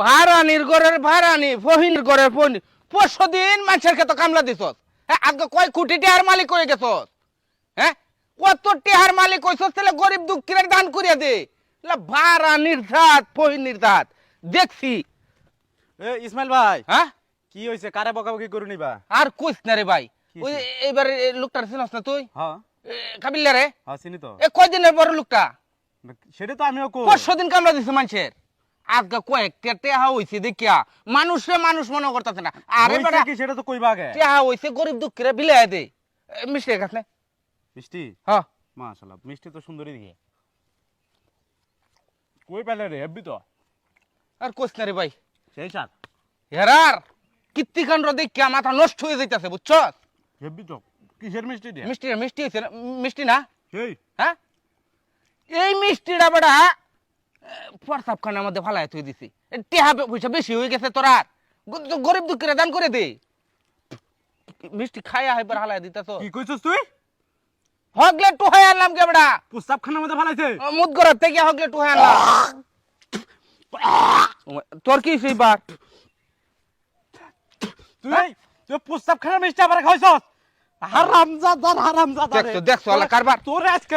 ভাড়ানির ঘরের ভাড়ানি ফহিনের ঘরের ফহিন পরশু দিন মানুষের ক্ষেত্রে কামলা দিছস। হ্যাঁ আজকে কয় কোটি টিহার মালিক হয়ে গেছস? হ্যাঁ কত টিহার মালিক হইছস? তাহলে গরিব দুঃখীর দান করিয়া দে। লা ভাড়ানির ধাত ফহিনের ধাত দেখছি। এ ইসমাইল ভাই। হ্যাঁ? কি হয়েছে কারে বকাবকি করে নিবা? আর কইস না রে ভাই। ওই? এইবার লোকটার চিনস না তুই? হ্যাঁ। কাবিল্লা রে হ্যাঁ চিনি তো। এ কয়দিনের বড় লোকটা? সেটা তো আমিও কই। পরশু দিন কামলা দিছে মানুষের। আজকে কয়েকটা টেহা হইছে দেখিয়া। মানুষে মানুষ মনে করতেছে না। আরে বেটা কি সেটা তো কইবা আগে। টেহা হইছে গরিব দুঃখীরা বিলাই দে। মিষ্টি খাস মিষ্টি? হ্যাঁ। মাশাআল্লাহ মিষ্টি তো সুন্দরই দেখে। কই পেলে রে হেব্বি তো। আর কোস না রে ভাই। সেই সাত হেরার কীর্তিকাণ্ড দেখিয়া মাথা নষ্ট হয়ে যাইতেছে বুঝছস? হেব্বি তো। কিসের মিষ্টি দিয়ে মিষ্টি মিষ্টি হইছে মিষ্টি না? সেই। হ্যাঁ? এই মিষ্টিটা বেটা প্রস্তাব খানের মধ্যে ফালাই তুই দিছি। টেহা পয়সা বেশি হয়ে গেছে তোরার গ- গরিব দুঃখীরা দান করে দে। মিষ্টি খাইয়া হাইবার হালাই দিতেছ। কি কইছস তুই? হগলে টুহাই আনলাম কে বেটা প্রস্তাব খানার মধ্যে ফালাইছে? মুদ গরত থেকে হগলে টুহাই আনলাম। তোর কি সেইবার তুই তুই প্রস্তাব খানার মিষ্টি আবার খাইছস? হারামজাদার হারামজাদা দেখছ, দেখছ, আল্লাহ কারবার। তোর আজকে